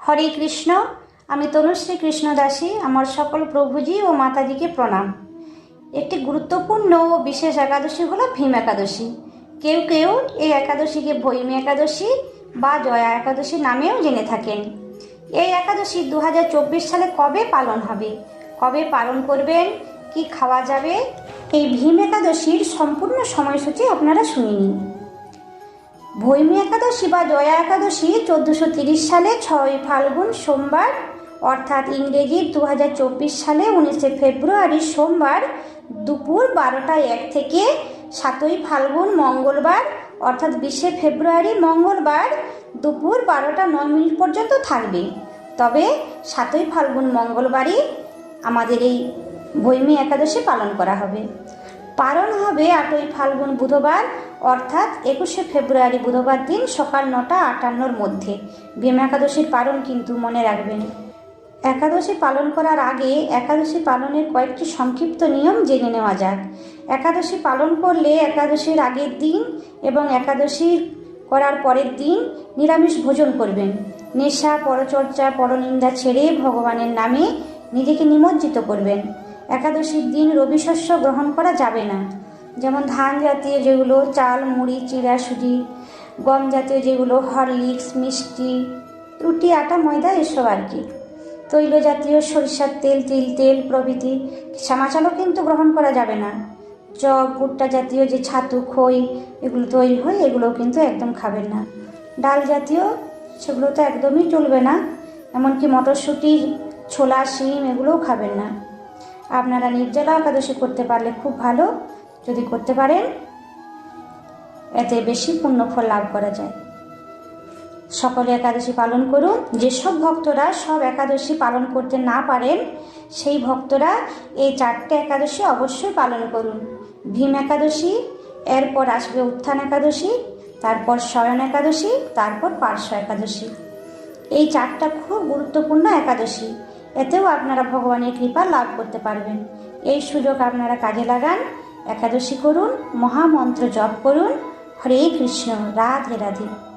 হরে কৃষ্ণ, আমি তনুশ্রী কৃষ্ণ দাসী আমার সকল প্রভুজি ও মাতাজিকে প্রণাম। একটি গুরুত্বপূর্ণ ও বিশেষ একাদশী হলো ভীম একাদশী। কেউ কেউ এই একাদশীকে ভৈমী একাদশী বা জয়া একাদশী নামেও জেনে থাকেন। এই একাদশী দু হাজার চব্বিশ সালে কবে পালন হবে? কবে পালন করবেন? কি খাওয়া যাবে? এই ভীম একাদশীর সম্পূর্ণ সময়সূচি আপনারা শুনে নিন ভৈমী একাদশী বা জয়া একাদশী চোদ্দোশো তিরিশ সালে ছয় ফাল্গুন সোমবার, অর্থাৎ ইংরেজির দু সালে উনিশে ফেব্রুয়ারি সোমবার দুপুর বারোটা এক থেকে সাতই ফাল্গুন মঙ্গলবার, অর্থাৎ বিশে ফেব্রুয়ারি মঙ্গলবার দুপুর বারোটা নয় মিনিট পর্যন্ত থাকবে। তবে সাতই ফাল্গুন মঙ্গলবারই আমাদের এই ভৈমী একাদশী পালন করা হবে। পালন হবে আটই ফাল্গুন বুধবার অর্থাৎ একুশে ফেব্রুয়ারি বুধবার দিন সকাল নটা আটান্নর মধ্যে। ভীম একাদশীর পালন কিন্তু মনে রাখবেন। একাদশী পালন করার আগে একাদশী পালনের কয়েকটি সংক্ষিপ্ত নিয়ম জেনে নেওয়া যাক। একাদশী পালন করলে একাদশীর আগের দিন এবং একাদশী করার পরের দিন নিরামিষ ভোজন করবেন। নেশা, পরচর্চা, পরনিন্দা ছেড়ে ভগবানের নামে নিজেকে নিমজ্জিত করবেন। একাদশীর দিন রবি শস্য গ্রহণ করা যাবে না। যেমন ধান জাতীয় যেগুলো, চাল, মুড়ি, চিড়া, সুজি, গম জাতীয় যেগুলো, হরলিক্স, মিষ্টি, রুটি, আটা, ময়দা, এসব আর কি। তৈল জাতীয় সরিষার তেল, তিল তেল প্রভৃতি শ্যামাচালও কিন্তু গ্রহণ করা যাবে না। চপ, ভুট্টা জাতীয় যে ছাতু, খই, এগুলো তৈরি হয়, এগুলোও কিন্তু একদম খাবেন না। ডাল জাতীয় সেগুলো তো একদমই চলবে না, এমনকি মটরশুঁটির ছোলা, শিম, এগুলোও খাবেন না। আপনারা নির্জলা একাদশী করতে পারলে খুব ভালো। যদি করতে পারেন, এতে বেশি পুণ্যফল লাভ করা যায়। সকলে একাদশী পালন করুন। যেসব ভক্তরা সব একাদশী পালন করতে না পারেন, সেই ভক্তরা এই চারটে একাদশী অবশ্যই পালন করুন। ভীম একাদশী, এরপর আসবে উত্থান একাদশী, তারপর শয়ন একাদশী, তারপর পার্শ্ব একাদশী। এই চারটা খুব গুরুত্বপূর্ণ একাদশী। এতেও আপনারা ভগবানের কৃপা লাভ করতে পারবেন। এই সুযোগ আপনারা কাজে লাগান। একাদশী করুন মহামন্ত্র জপ করুন। হরে কৃষ্ণ রাধে রাধে।